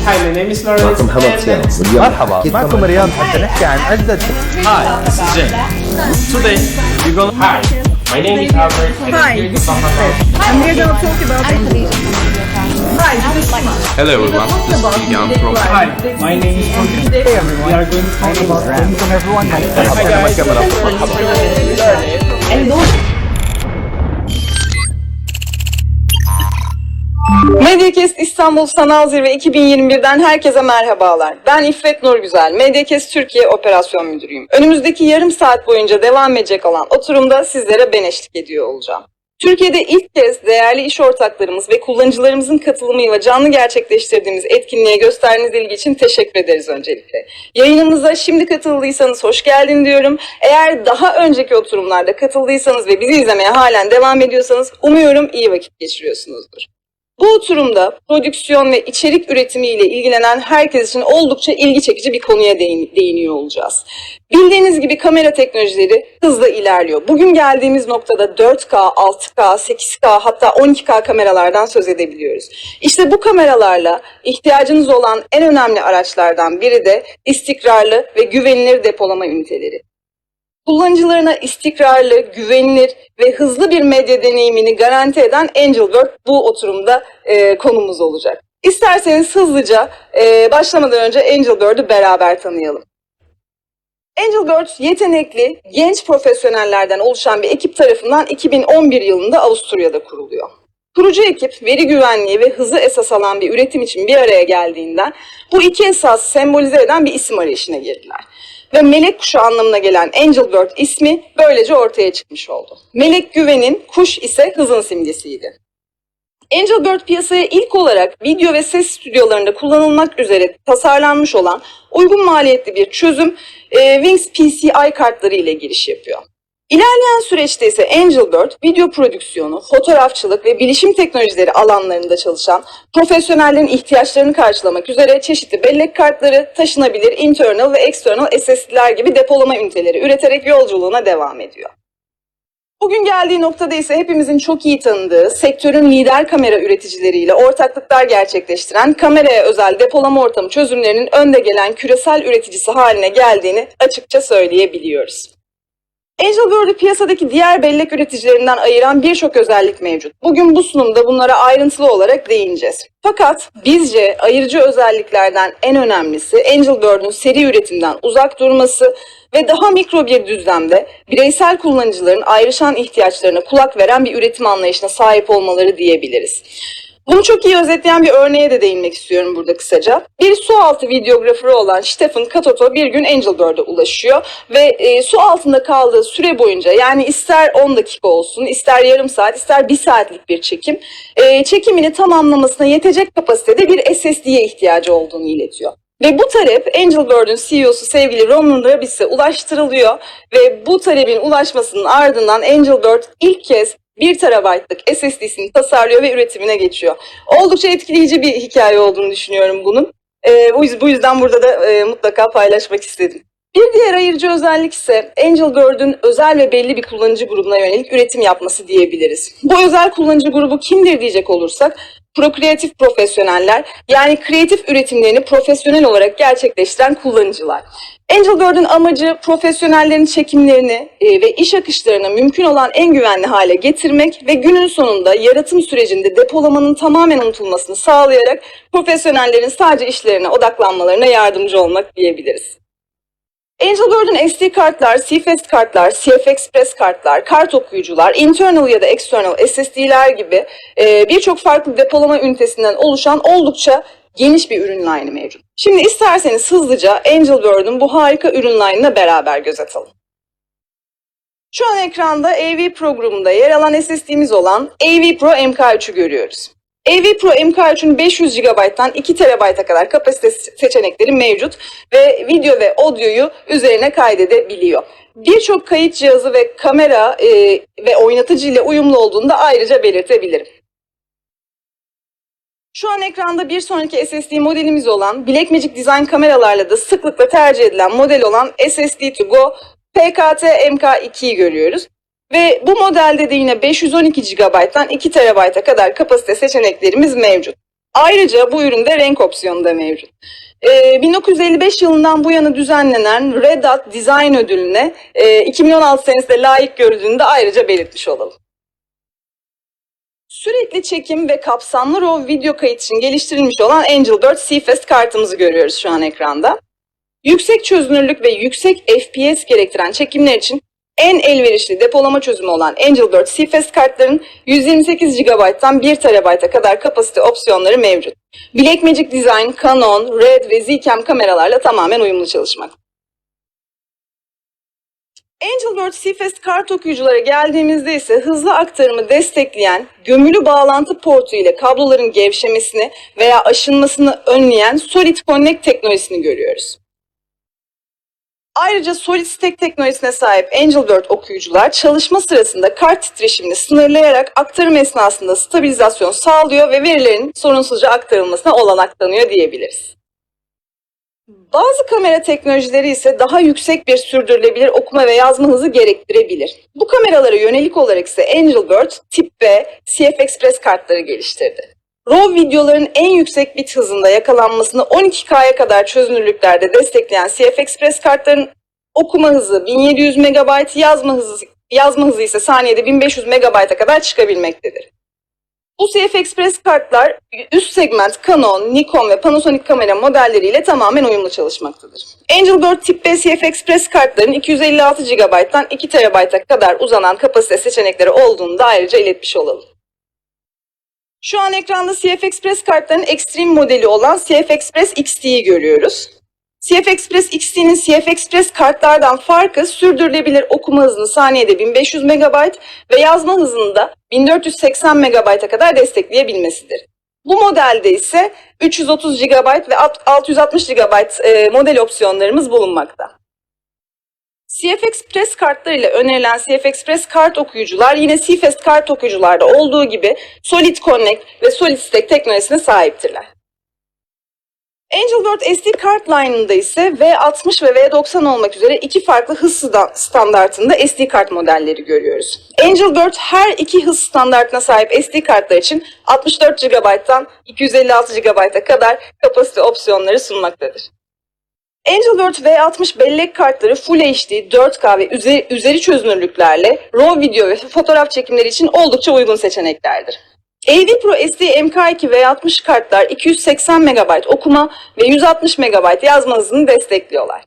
Hi, my name is Lawrence. معكم محمد and- صيام واليوم مرحبا أكيد معكم طبعاً. رياض حتى نحكي عن عدة Hi, this is Jay. Today, we're gonna. Hi, my name is Albert. and I'm Hi, here to this is talk about. And we're going to talk about Hi, this is Hello everyone, this is Ilyan from Hi, my name is Jordan. Hey everyone. We are going to talk about. welcome everyone Hi مرحبا guys. كاميرا Medyakest İstanbul Sanal Zirve 2021'den herkese merhabalar. Ben İffet Nurgüzel, Medyakest Türkiye Operasyon Müdürüyüm. Önümüzdeki yarım saat boyunca devam edecek olan oturumda sizlere ben eşlik ediyor olacağım. Türkiye'de ilk kez değerli iş ortaklarımız ve kullanıcılarımızın katılımıyla canlı gerçekleştirdiğimiz etkinliğe gösterdiğiniz ilgi için teşekkür ederiz öncelikle. Yayınımıza şimdi katıldıysanız hoş geldin diyorum. Eğer daha önceki oturumlarda katıldıysanız ve bizi izlemeye halen devam ediyorsanız umuyorum iyi vakit geçiriyorsunuzdur. Bu oturumda prodüksiyon ve içerik üretimiyle ilgilenen herkes için oldukça ilgi çekici bir konuya değin- değiniyor olacağız. Bildiğiniz gibi kamera teknolojileri hızla ilerliyor. Bugün geldiğimiz noktada 4K, 6K, 8K hatta 12K kameralardan söz edebiliyoruz. İşte bu kameralarla ihtiyacınız olan en önemli araçlardan biri de istikrarlı ve güvenilir depolama üniteleri. Kullanıcılarına istikrarlı, güvenilir ve hızlı bir medya deneyimini garanti eden Angelbird bu oturumda e, konumuz olacak. İsterseniz hızlıca e, başlamadan önce Angelbird'ü beraber tanıyalım. Angelbird yetenekli, genç profesyonellerden oluşan bir ekip tarafından 2011 yılında Avusturya'da kuruluyor. Kurucu ekip veri güvenliği ve hızı esas alan bir üretim için bir araya geldiğinden bu iki esası sembolize eden bir isim arayışına girdiler. Ve melek kuşu anlamına gelen Angelbird ismi böylece ortaya çıkmış oldu. Melek güvenin, kuş ise hızın simgesiydi. Angelbird piyasaya ilk olarak video ve ses stüdyolarında kullanılmak üzere tasarlanmış olan uygun maliyetli bir çözüm e, Wings PCI kartları ile giriş yapıyor. İlerleyen süreçte ise Angelbird video prodüksiyonu, fotoğrafçılık ve bilişim teknolojileri alanlarında çalışan profesyonellerin ihtiyaçlarını karşılamak üzere çeşitli bellek kartları, taşınabilir internal ve external SSD'ler gibi depolama üniteleri üreterek yolculuğuna devam ediyor. Bugün geldiği noktada ise hepimizin çok iyi tanıdığı sektörün lider kamera üreticileriyle ortaklıklar gerçekleştiren kameraya özel depolama ortamı çözümlerinin önde gelen küresel üreticisi haline geldiğini açıkça söyleyebiliyoruz. Angelbird'ü piyasadaki diğer bellek üreticilerinden ayıran birçok özellik mevcut. Bugün bu sunumda bunlara ayrıntılı olarak değineceğiz. Fakat bizce ayırıcı özelliklerden en önemlisi Angelbird'ün seri üretimden uzak durması ve daha mikro bir düzlemde bireysel kullanıcıların ayrışan ihtiyaçlarına kulak veren bir üretim anlayışına sahip olmaları diyebiliriz. Bunu çok iyi özetleyen bir örneğe de değinmek istiyorum burada kısaca. Bir su altı videograferi olan Stephen Katoto bir gün Angelbird'e ulaşıyor ve e, su altında kaldığı süre boyunca yani ister 10 dakika olsun, ister yarım saat, ister bir saatlik bir çekim, e, çekimini tamamlamasına yetecek kapasitede bir SSD'ye ihtiyacı olduğunu iletiyor. Ve bu talep Angelbird'ün CEO'su sevgili Roman Rabis'e ulaştırılıyor ve bu talebin ulaşmasının ardından Angelbird ilk kez 1 terabaytlık SSD'sini tasarlıyor ve üretimine geçiyor. Oldukça etkileyici bir hikaye olduğunu düşünüyorum bunun. Ee, bu yüz- bu yüzden burada da e, mutlaka paylaşmak istedim. Bir diğer ayırıcı özellik ise Angelbird'ün özel ve belli bir kullanıcı grubuna yönelik üretim yapması diyebiliriz. Bu özel kullanıcı grubu kimdir diyecek olursak, prokreatif profesyoneller yani kreatif üretimlerini profesyonel olarak gerçekleştiren kullanıcılar. Angelbird'ün amacı profesyonellerin çekimlerini e, ve iş akışlarını mümkün olan en güvenli hale getirmek ve günün sonunda yaratım sürecinde depolamanın tamamen unutulmasını sağlayarak profesyonellerin sadece işlerine odaklanmalarına yardımcı olmak diyebiliriz. Angelbird'ün SD kartlar, CFast kartlar, CF Express kartlar, kart okuyucular, internal ya da external SSD'ler gibi e, birçok farklı depolama ünitesinden oluşan oldukça geniş bir ürün line'ı mevcut. Şimdi isterseniz hızlıca Angelbird'ün bu harika ürün line'ına beraber göz atalım. Şu an ekranda AV Pro grubunda yer alan SSD'miz olan AV Pro MK3'ü görüyoruz. AV Pro MK3'ün 500 GB'dan 2 TB'a kadar kapasite seçenekleri mevcut ve video ve audioyu üzerine kaydedebiliyor. Birçok kayıt cihazı ve kamera e, ve oynatıcı ile uyumlu olduğunu da ayrıca belirtebilirim. Şu an ekranda bir sonraki SSD modelimiz olan Blackmagic Design kameralarla da sıklıkla tercih edilen model olan SSD2Go PKT MK2'yi görüyoruz. Ve bu modelde de yine 512 GB'dan 2 TB'a kadar kapasite seçeneklerimiz mevcut. Ayrıca bu üründe renk opsiyonu da mevcut. Ee, 1955 yılından bu yana düzenlenen Red Dot Design Ödülü'ne e, 2016 senesinde layık görüldüğünü de ayrıca belirtmiş olalım. Sürekli çekim ve kapsamlı RAW video kayıt için geliştirilmiş olan Angel 4 CFast kartımızı görüyoruz şu an ekranda. Yüksek çözünürlük ve yüksek FPS gerektiren çekimler için en elverişli depolama çözümü olan Angel 4 CFast kartların 128 GB'dan 1 TB'a kadar kapasite opsiyonları mevcut. Blackmagic Design, Canon, Red ve Zcam kameralarla tamamen uyumlu çalışmak. Angel Bird CFast kart okuyuculara geldiğimizde ise hızlı aktarımı destekleyen gömülü bağlantı portu ile kabloların gevşemesini veya aşınmasını önleyen Solid Connect teknolojisini görüyoruz. Ayrıca Solid Stack teknolojisine sahip Angel Bird okuyucular çalışma sırasında kart titreşimini sınırlayarak aktarım esnasında stabilizasyon sağlıyor ve verilerin sorunsuzca aktarılmasına olanak tanıyor diyebiliriz. Bazı kamera teknolojileri ise daha yüksek bir sürdürülebilir okuma ve yazma hızı gerektirebilir. Bu kameralara yönelik olarak ise Angel Bird, Tip B, CF Express kartları geliştirdi. RAW videoların en yüksek bit hızında yakalanmasını 12K'ya kadar çözünürlüklerde destekleyen CF Express kartların okuma hızı 1700 MB, yazma hızı yazma hızı ise saniyede 1500 MB'a kadar çıkabilmektedir. Bu CF Express kartlar üst segment Canon, Nikon ve Panasonic kamera modelleriyle tamamen uyumlu çalışmaktadır. Angel Bird Tip B CF Express kartların 256 GB'dan 2 TB'a kadar uzanan kapasite seçenekleri olduğunu da ayrıca iletmiş olalım. Şu an ekranda CF Express kartların Extreme modeli olan CF Express XT'yi görüyoruz. CF Express XT'nin CF Express kartlardan farkı sürdürülebilir okuma hızını saniyede 1500 MB ve yazma hızını da 1480 MB'a kadar destekleyebilmesidir. Bu modelde ise 330 GB ve 660 GB e, model opsiyonlarımız bulunmakta. CF Express kartlar ile önerilen CF Express kart okuyucular yine CFast kart okuyucularda olduğu gibi Solid Connect ve Solid Stack teknolojisine sahiptirler. Angel Bird SD kart line'ında ise V60 ve V90 olmak üzere iki farklı hız sta- standartında SD kart modelleri görüyoruz. Angel Bird her iki hız standartına sahip SD kartlar için 64 GB'dan 256 GB'a kadar kapasite opsiyonları sunmaktadır. Angel Bird V60 bellek kartları Full HD, 4K ve üzeri, üzeri çözünürlüklerle RAW video ve fotoğraf çekimleri için oldukça uygun seçeneklerdir. AV Pro SD MK2 V60 kartlar 280 MB okuma ve 160 MB yazma hızını destekliyorlar.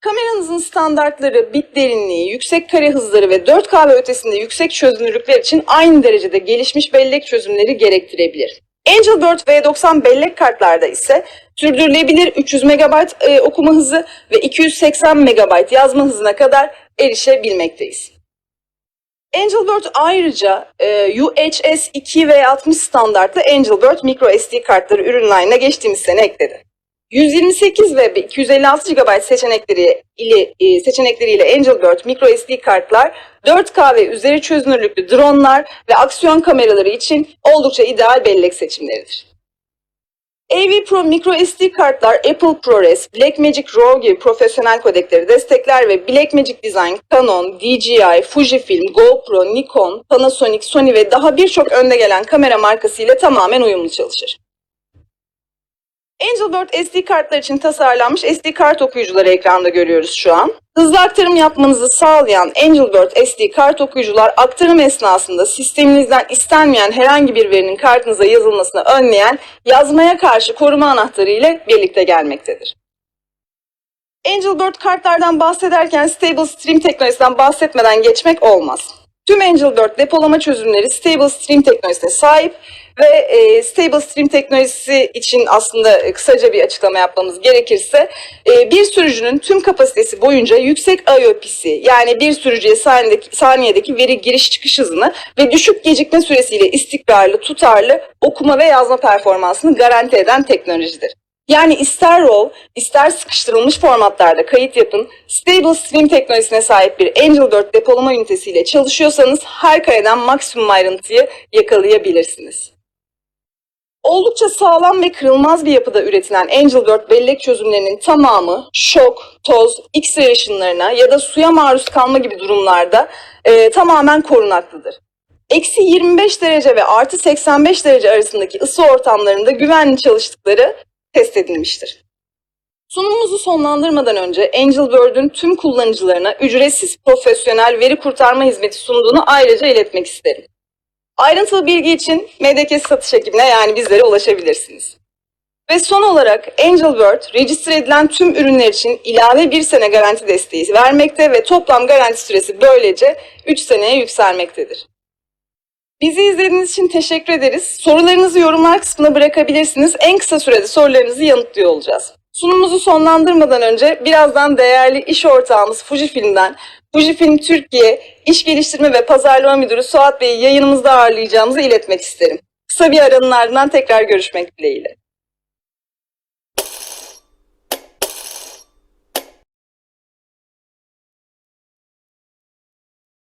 Kameranızın standartları, bit derinliği, yüksek kare hızları ve 4K ve ötesinde yüksek çözünürlükler için aynı derecede gelişmiş bellek çözümleri gerektirebilir. Angel Bird V90 bellek kartlarda ise sürdürülebilir 300 MB e, okuma hızı ve 280 MB yazma hızına kadar erişebilmekteyiz. Angel Bird ayrıca e, UHS 2 ve 60 standartlı Angel Bird micro SD kartları ürün line'ına geçtiğimiz sene ekledi. 128 ve 256 GB seçenekleri ile e, seçenekleriyle Angel Bird micro SD kartlar 4K ve üzeri çözünürlüklü dronlar ve aksiyon kameraları için oldukça ideal bellek seçimleridir. AV Pro micro SD kartlar Apple ProRes, Blackmagic RAW gibi profesyonel kodekleri destekler ve Blackmagic Design, Canon, DJI, Fujifilm, GoPro, Nikon, Panasonic, Sony ve daha birçok önde gelen kamera markası ile tamamen uyumlu çalışır. Angel Bird SD kartlar için tasarlanmış SD kart okuyucuları ekranda görüyoruz şu an. Hızlı aktarım yapmanızı sağlayan Angel Bird SD kart okuyucular aktarım esnasında sisteminizden istenmeyen herhangi bir verinin kartınıza yazılmasını önleyen yazmaya karşı koruma anahtarı ile birlikte gelmektedir. Angel Bird kartlardan bahsederken Stable Stream teknolojisinden bahsetmeden geçmek olmaz. Tüm Angel Bird depolama çözümleri Stable Stream teknolojisine sahip ve e, Stable Stream teknolojisi için aslında kısaca bir açıklama yapmamız gerekirse e, bir sürücünün tüm kapasitesi boyunca yüksek IOP'si yani bir sürücüye saniyedeki, saniyedeki veri giriş çıkış hızını ve düşük gecikme süresiyle istikrarlı, tutarlı okuma ve yazma performansını garanti eden teknolojidir. Yani ister RAW, ister sıkıştırılmış formatlarda kayıt yapın, Stable Stream teknolojisine sahip bir Angel 4 depolama ünitesiyle çalışıyorsanız her kareden maksimum ayrıntıyı yakalayabilirsiniz. Oldukça sağlam ve kırılmaz bir yapıda üretilen Angel 4 bellek çözümlerinin tamamı şok, toz, X-ray ışınlarına ya da suya maruz kalma gibi durumlarda e, tamamen korunaklıdır. eksi 25 derece ve artı 85 derece arasındaki ısı ortamlarında güvenli çalıştıkları test edilmiştir. Sunumumuzu sonlandırmadan önce Angel Bird'ün tüm kullanıcılarına ücretsiz profesyonel veri kurtarma hizmeti sunduğunu ayrıca iletmek isterim. Ayrıntılı bilgi için MDK satış ekibine yani bizlere ulaşabilirsiniz. Ve son olarak Angel Bird, register edilen tüm ürünler için ilave bir sene garanti desteği vermekte ve toplam garanti süresi böylece 3 seneye yükselmektedir. Bizi izlediğiniz için teşekkür ederiz. Sorularınızı yorumlar kısmına bırakabilirsiniz. En kısa sürede sorularınızı yanıtlıyor olacağız. Sunumumuzu sonlandırmadan önce birazdan değerli iş ortağımız Fujifilm'den Fujifilm Türkiye İş Geliştirme ve Pazarlama Müdürü Suat Bey'i yayınımızda ağırlayacağımızı iletmek isterim. Kısa bir aranın ardından tekrar görüşmek dileğiyle.